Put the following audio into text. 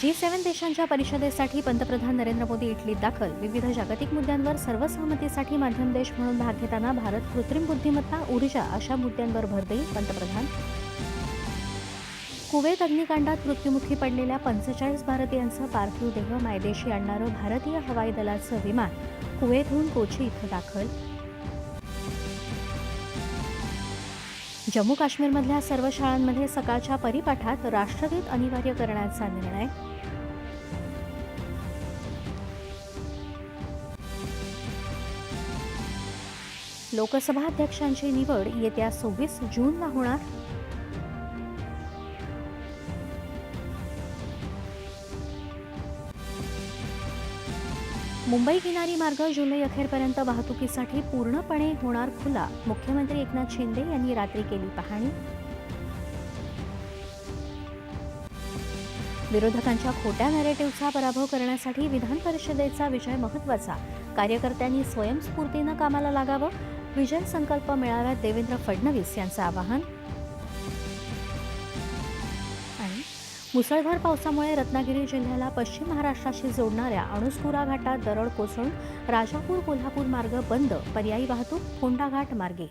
G seven देशांच्या परिषदेसाठी पंतप्रधान नरेंद्र मोदी इटलीत दाखल. विविध जागतिक मुद्द्यांवर सर्वसहमतीसाठी माध्यम देश म्हणून भाग घेताना भारत कृत्रिम बुद्धिमत्ता ऊर्जा अशा मुद्द्यांवर भर देईल पंतप्रधान. कुवेत अग्निकांडात मृत्युमुखी पडलेल्या पंचेचाळीस भारतीयांचं पार्थिव देह मायदेशी आणणारं भारतीय हवाई दलाचं विमान कुवेतहून कोची इथं दाखल. जम्मू काश्मीरमधल्या सर्व शाळांमध्ये सकाळच्या परिपाठात राष्ट्रगीत अनिवार्य करण्याचा निर्णय. लोकसभा अध्यक्षांची निवड येत्या सव्वीस जूनला होणार. मुंबई किनारी मार्ग जुलै अखेरपर्यंत वाहतुकीसाठी पूर्णपणे होणार खुला. मुख्यमंत्री एकनाथ शिंदे यांनी रात्री केली पाहणी. विरोधकांच्या खोट्या नॅरेटिव्हचा पराभव करण्यासाठी विधान परिषदेचा विजय महत्त्वाचा कार्यकर्त्यांनी स्वयंस्फूर्तीनं कामाला लागावं. विजय संकल्प मेळाव्यात देवेंद्र फडणवीस यांचं आवाहन. मुसळधार पावसामुळे रत्नागिरी जिल्ह्याला पश्चिम महाराष्ट्राशी जोडणाऱ्या अणुस्कुरा घाटात दरड कोसळून राजापूर कोल्हापूर मार्ग बंद. पर्यायी वाहतूक फोंडा घाट मार्गे.